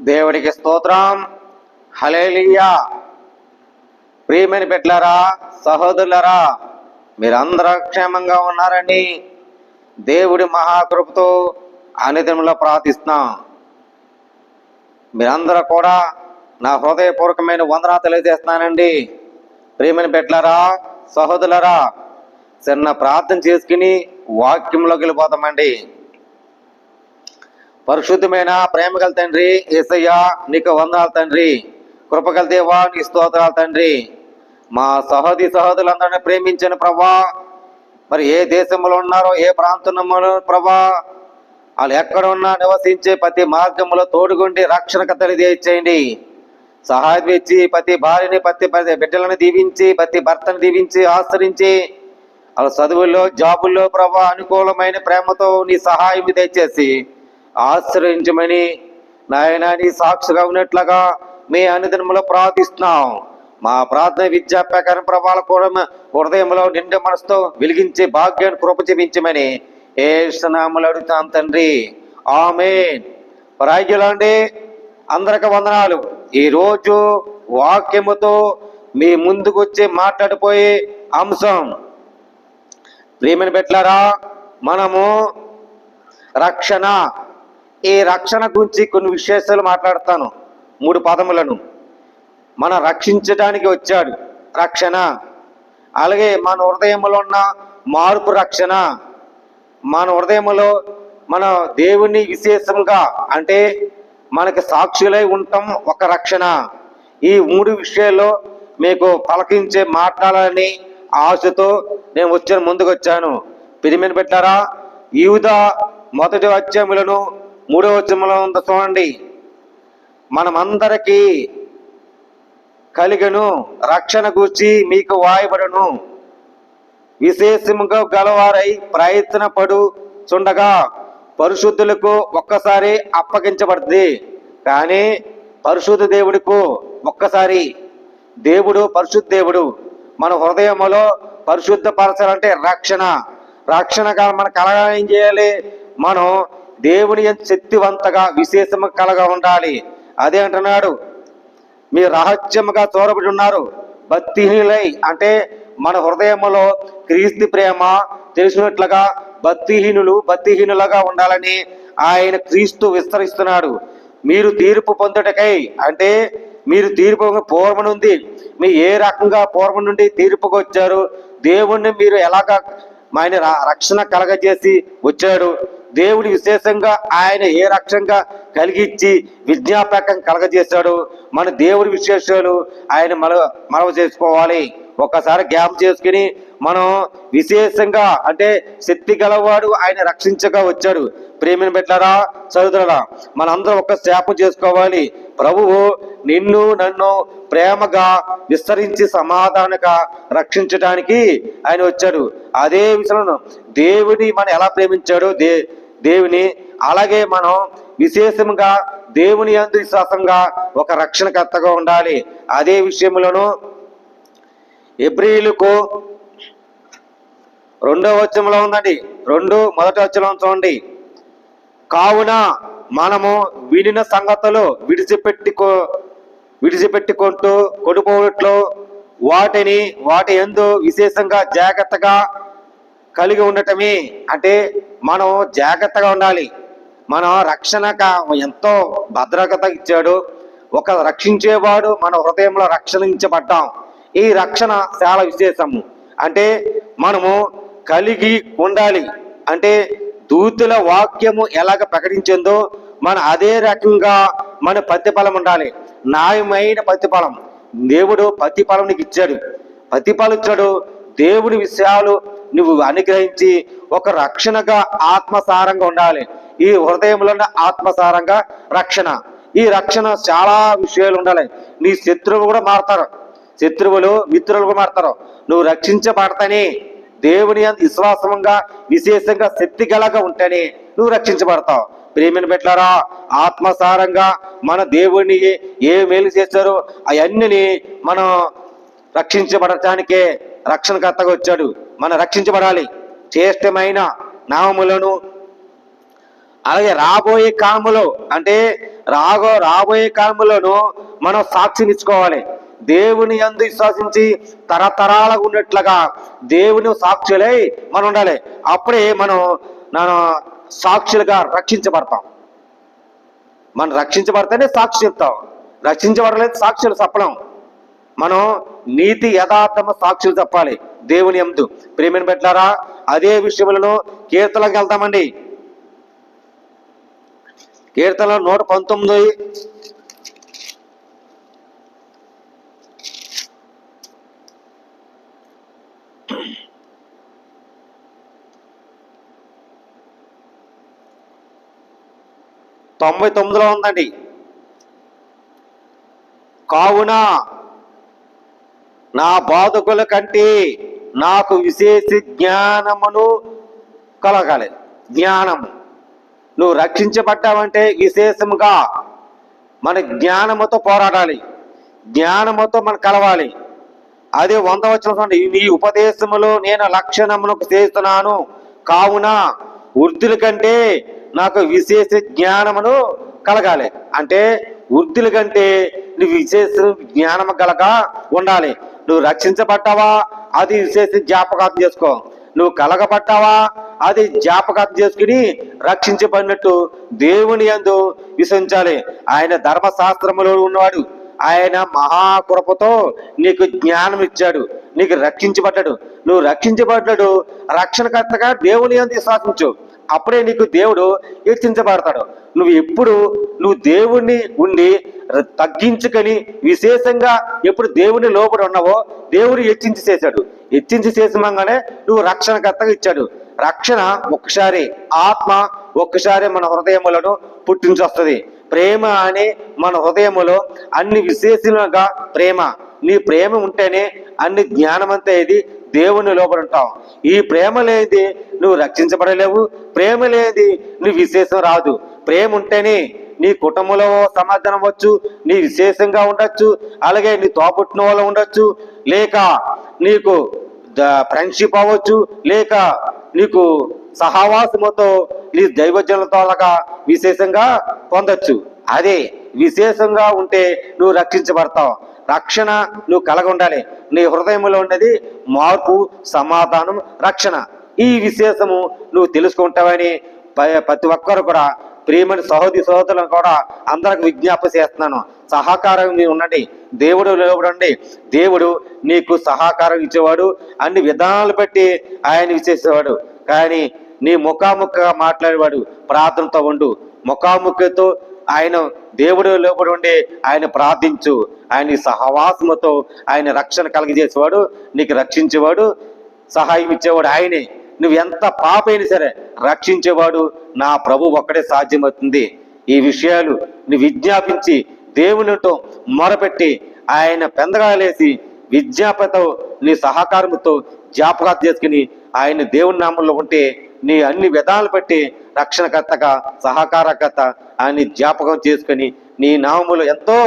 దేవుడికి స్తోత్రం. హలేలియా ప్రియమైన పెట్టారా సహోదరులరా మీరందరూ క్షేమంగా ఉన్నారని దేవుడి మహాకృపతో అనుదినంలో ప్రార్థిస్తున్నాం. మీరందరూ కూడా నా హృదయపూర్వకమైన వందనా తెలియజేస్తున్నానండి. ప్రియమైన పెట్టారా సహోదరులరా చిన్న ప్రార్థన చేసుకుని వాక్యంలోకి వెళ్ళిపోతామండి. పరిశుద్ధమైన ప్రేమగల తండ్రి ఏసయ్య నీకు వందనాలు తండ్రి. కృపగల దేవా నీ స్తోత్రాలు తండ్రి. మా సహోదరి సహోదరులందరినీ ప్రేమించిన ప్రభా మరి ఏ దేశంలో ఉన్నారో ఏ ప్రాంతంలో ప్రభా వాళ్ళు ఎక్కడ ఉన్నా నివసించే ప్రతి మార్గంలో తోడుగుండి కథలు తెలియజేయండి సహాయం ఇచ్చి ప్రతి భార్యని ప్రతి ప్రతి బిడ్డలను దీవించి ప్రతి భర్తను దీవించి ఆశ్రయించి వాళ్ళ చదువుల్లో జాబుల్లో ప్రభా అనుకూలమైన ప్రేమతో నీ సహాయం దయచేసి ఆశ్రయించమని నాయనాని సాక్షిగా ఉన్నట్లుగా మీ అనుదినములో ప్రార్థిస్తున్నాం. మా ప్రార్థన విద్యా ప్రకారం ప్రభావాల కూడా హృదయంలో నిండు మనసుతో వెలిగించే భాగ్యాన్ని కృపచమించమని ఏ స్నాములు అడుగుతాం తండ్రి. ఆమె రాజ్యులండి అందరికి వందనాలు. ఈరోజు వాక్యముతో మీ ముందుకు వచ్చి మాట్లాడిపోయే అంశం. ప్రేమని పెట్టారా మనము రక్షణ ఈ రక్షణ గురించి కొన్ని విశేషాలు మాట్లాడతాను. మూడు పదములను. మన రక్షించడానికి వచ్చాడు. రక్షణ. అలాగే మన హృదయంలో ఉన్న మార్పు రక్షణ. మన హృదయంలో మన దేవుని విశేషంగా అంటే మనకి సాక్షులై ఉండటం ఒక రక్షణ. ఈ మూడు విషయాల్లో మీకు పలకించే మాట్లాడాలని ఆశతో నేను వచ్చిన ముందుకు వచ్చాను. పిరిమిన పెట్టారా? యూద మొదటి అధ్యాయములను మూడో ఉద్యమంలో ఉందో చూడండి. మనమందరికీ కలిగను రక్షణ గూర్చి మీకు వాయబడను. విశేషముగా గలవారై ప్రయత్నపడు చుండగా పరిశుద్ధులకు ఒక్కసారి అప్పగించబడుతుంది కానీ పరిశుద్ధ దేవుడికు ఒక్కసారి. దేవుడు పరిశుద్ధ దేవుడు. మన హృదయంలో పరిశుద్ధ పరచాలంటే రక్షణ. రక్షణ కా- మన కలగా ఏం చేయాలి? మనం దేవుని శక్తివంతగా విశేషము కలగా ఉండాలి. అదే అంటున్నాడు. మీ రహస్యముగా చూరబడి ఉన్నారు. భక్తిహీనులై అంటే మన హృదయములో క్రీస్తు ప్రేమ తెలిసినట్లుగా భక్తిహీనులు భక్తిహీనులుగా ఉండాలని ఆయన క్రీస్తు విస్తరిస్తున్నాడు. మీరు తీర్పు పొందుటకై అంటే మీరు తీర్పు పూర్వం నుండి మీ ఏ రకంగా పూర్వం నుండి తీర్పుకు వచ్చారు దేవుణ్ణి మీరు ఎలాగ ఆయన రక్షణ కలగజేసి వచ్చాడు. దేవుడి విశేషంగా ఆయన ఏ రక్షంగా కలిగించి విజ్ఞాపకం కలగజేశాడు మన దేవుడి విశేషాలు ఆయన మన మనవ చేసుకోవాలి. ఒక్కసారి జ్ఞాపం చేసుకుని మనం విశేషంగా అంటే శక్తి గలవాడు ఆయన రక్షించగా వచ్చాడు. ప్రేమిని పెట్టారా చదువుతారా మనందరం ఒక్క శాపం చేసుకోవాలి. ప్రభువు నిన్ను నన్ను ప్రేమగా విస్తరించి సమాధానగా రక్షించడానికి ఆయన వచ్చాడు. అదే విషయంలో దేవుని మనం ఎలా ప్రేమించాడో దే దేవుని అలాగే మనం విశేషంగా దేవుని అందు విశ్వాసంగా ఒక రక్షణకర్తగా ఉండాలి. అదే విషయంలోనూ ఎబ్రిలకు రెండో వచ్చంలో ఉందండి. రెండు మొదటి వచ్చంలో చూడండి. కావున మనము వినిన సంగతులు విడిచిపెట్టుకో విడిచిపెట్టుకుంటూ కొడుకోవట్లో వాటిని వాటి ఎందు విశేషంగా జాగ్రత్తగా కలిగి ఉండటమే. అంటే మనం జాగ్రత్తగా ఉండాలి. మన రక్షణ ఎంతో భద్రత ఇచ్చాడు. ఒక రక్షించేవాడు మన హృదయంలో రక్షణించబడ్డాం. ఈ రక్షణ చాలా విశేషము. అంటే మనము కలిగి ఉండాలి. అంటే దూతుల వాక్యము ఎలాగ ప్రకటించిందో మన అదే రకంగా మన ప్రతిఫలం ఉండాలి. న్యాయమైన ప్రతిఫలం. దేవుడు ప్రతిఫలం నీకు ఇచ్చాడు. ప్రతిఫలం ఇచ్చాడు. దేవుడి విషయాలు నువ్వు అనుగ్రహించి ఒక రక్షణగా ఆత్మసారంగా ఉండాలి. ఈ హృదయంలో ఉన్న ఆత్మసారంగా రక్షణ. ఈ రక్షణ చాలా విషయాలు ఉండాలి. నీ శత్రువు కూడా మారతారు. శత్రువులు మిత్రులు కూడా మారతారు. నువ్వు రక్షించబడతానే. దేవుని విశ్వాసంగా విశేషంగా శక్తి గలగా ఉంటేనే నువ్వు రక్షించబడతావు. ప్రేమిని పెట్టారా ఆత్మసారంగా మన దేవుని ఏ మేలు చేశారో అవన్నీ మనం రక్షించబడటానికే రక్షణకర్తగా వచ్చాడు. మనం రక్షించబడాలి. శ్రేష్టమైన నామములను అలాగే రాబోయే కాలములో అంటే రాగో రాబోయే కాలములను మనం సాక్షినిచ్చుకోవాలి. దేవుని అందు విశ్వసించి తరతరాలకు ఉన్నట్లుగా దేవుని సాక్షులై మనం ఉండాలి. అప్పుడే మనం మనం సాక్షులుగా రక్షించబడతాం. మనం రక్షించబడితేనే సాక్షి చెప్తాం. రక్షించబడలేదు సాక్షులు చెప్పడం మనం నీతి యథార్థమ సాక్షులు చెప్పాలి దేవుని ఎందు. ప్రేమిని పెట్టారా అదే విషయములను కీర్తనలకు వెళ్తామండి. కీర్తన నూట పంతొమ్మిది. తొంభై తొమ్మిదిలో ఉందండి. కావున నా బాధకుల కంటే నాకు విశేష జ్ఞానమును కలగాలి. జ్ఞానము. నువ్వు రక్షించబడ్డావంటే విశేషముగా మన జ్ఞానముతో పోరాడాలి. జ్ఞానముతో మనం కలవాలి. అదే వంద వచ్చిన నీ ఉపదేశములో నేను లక్షణమును చేస్తున్నాను. కావున వృద్ధుల కంటే నాకు విశేష జ్ఞానమును కలగాలి. అంటే వృద్ధుల కంటే నువ్వు విశేష జ్ఞానము కలగా ఉండాలి. నువ్వు రక్షించబడ్డావా? అది చేసి జ్ఞాపకార్థం చేసుకో. నువ్వు కలగబడ్డావా? అది జ్ఞాపకార్థం చేసుకుని రక్షించబడినట్టు దేవుని యందు విశ్వసించాలి. ఆయన ధర్మశాస్త్రములో ఉన్నవాడు. ఆయన మహాకృపతో నీకు జ్ఞానం ఇచ్చాడు. నీకు రక్షించబడ్డాడు. నువ్వు రక్షించబడ్డాడు. రక్షణకర్తగా దేవుని యందు విశ్వాసించు. అప్పుడే నీకు దేవుడు హెచ్చించబడతాడు నువ్వు ఎప్పుడు నువ్వు దేవుణ్ణి ఉండి తగ్గించుకొని విశేషంగా ఎప్పుడు దేవుని లోపల ఉన్నావో దేవుడు హెచ్చించి చేశాడు. హెచ్చించి చేసిమంగానే నువ్వు రక్షణకర్తగా ఇచ్చాడు. రక్షణ ఒక్కసారి ఆత్మ ఒక్కసారి మన హృదయములను పుట్టించొస్తుంది. ప్రేమ అనే మన హృదయములో అన్ని విశేషంగా ప్రేమ. నీ ప్రేమ ఉంటేనే అన్ని జ్ఞానమంతా ఇది దేవుని లోపల ఉంటాం. ఈ ప్రేమ లేనిది నువ్వు రక్షించబడలేవు. ప్రేమ లేనిది నువ్వు విశేషం రాదు. ప్రేమ ఉంటేనే నీ కుటుంబంలో సమాధానం అవ్వచ్చు నీ విశేషంగా ఉండొచ్చు అలాగే నీ తోపుట్టిన వాళ్ళు ఉండొచ్చు లేక నీకు ఫ్రెండ్షిప్ అవ్వచ్చు లేక నీకు సహవాసముతో నీ దైవజనులతో అలాగా విశేషంగా పొందొచ్చు. అదే విశేషంగా ఉంటే నువ్వు రక్షించబడతావు. రక్షణ నువ్వు కలగ ఉండాలి నీ హృదయంలో ఉన్నది మార్పు సమాధానం రక్షణ. ఈ విశేషము నువ్వు తెలుసుకుంటావని ప- ప్రతి ఒక్కరు కూడా ప్రియమని సహోదరి సహోదరులను కూడా అందరికి విజ్ఞాపన చేస్తున్నాను. సహకారం మీరు ఉండండి. దేవుడు నిలబడండి దేవుడు నీకు సహకారం ఇచ్చేవాడు. అన్ని విధానాలు బట్టి ఆయన ఇచ్చేసేవాడు కానీ నీ ముఖాముఖిగా మాట్లాడేవాడు. ప్రార్థనతో ఉండు. ముఖాముఖితో ఆయన దేవుడు లోపడి ఉండి ఆయన ప్రార్థించు. ఆయన సహవాసముతో ఆయన రక్షణ కలగజేసేవాడు నీకు రక్షించేవాడు సహాయం ఇచ్చేవాడు ఆయనే. నువ్వు ఎంత పాప అయినా సరే రక్షించేవాడు నా ప్రభు ఒక్కడే సాధ్యమవుతుంది. ఈ విషయాలు నువ్వు విజ్ఞాపించి దేవునితో మొరపెట్టి ఆయన పెందగాలేసి విజ్ఞాపనతో నీ సహకారముతో జ్ఞాపకాలు చేసుకుని ఆయన దేవుని నామంలో ఉంటే నీ అన్ని విధాలు బట్టి రక్షణకర్తగా సహకారకర్త ఆయన జ్ఞాపకం చేసుకుని నీ నామములు ఎంతో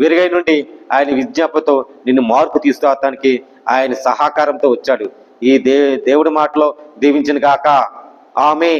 విరుగై నుండి ఆయన విజ్ఞాపతో నిన్ను మార్పు తీసుకురావటానికి ఆయన సహకారంతో వచ్చాడు. ఈ దే దేవుడి మాటలో దీవించిన గాక. ఆమె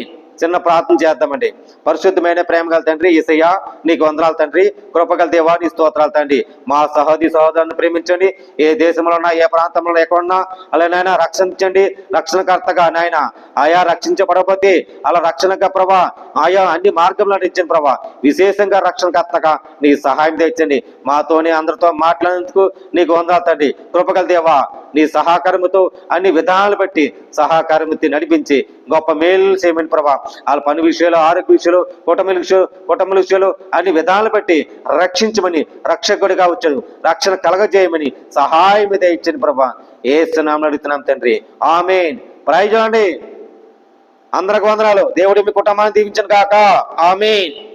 చిన్న ప్రార్థన చేద్దామండి. పరిశుద్ధమైన ప్రేమ గల తండ్రి ఈసయ్య నీకు వందనాలు తండ్రి. కృపగల దేవా నీ స్తోత్రాలు తండ్రి. మా సహోదరి సహోదరుని ప్రేమించండి. ఏ దేశంలో ఉన్నా ఏ ప్రాంతంలో ఎక్కడున్నా అలా నాయన రక్షించండి. రక్షణకర్తగా నాయన. ఆయా రక్షించబడకపోతే అలా రక్షణగా ప్రభా ఆయా అన్ని మార్గంలో ఇచ్చిన ప్రభా. విశేషంగా రక్షణకర్తగా నీ సహాయం తెచ్చండి మాతోనే అందరితో మాట్లాడేందుకు నీకు వందనాలు తండ్రి. కృపగల దేవా నీ సహకారముతో అన్ని విధానాలు బట్టి సహకారముతో నడిపించి గొప్ప మేలు చేయమని ప్రభా. వాళ్ళ పని విషయాలు ఆరోగ్య విషయాలు కుటుంబ విషయాలు కుటుంబ విషయాలు అన్ని విధానాలు బట్టి రక్షించమని రక్షకుడిగా వచ్చాడు. రక్షణ కలగజేయమని సహాయం మీద ఇచ్చిన ప్రభా. ఏ నామం అడుగుతున్నాం తండ్రి. ఆమెన్. ప్రైజ్ అండి అందరికి వందనాలు. దేవుడి మీ కుటుంబాన్ని దీవించను కాక ఆమెన్.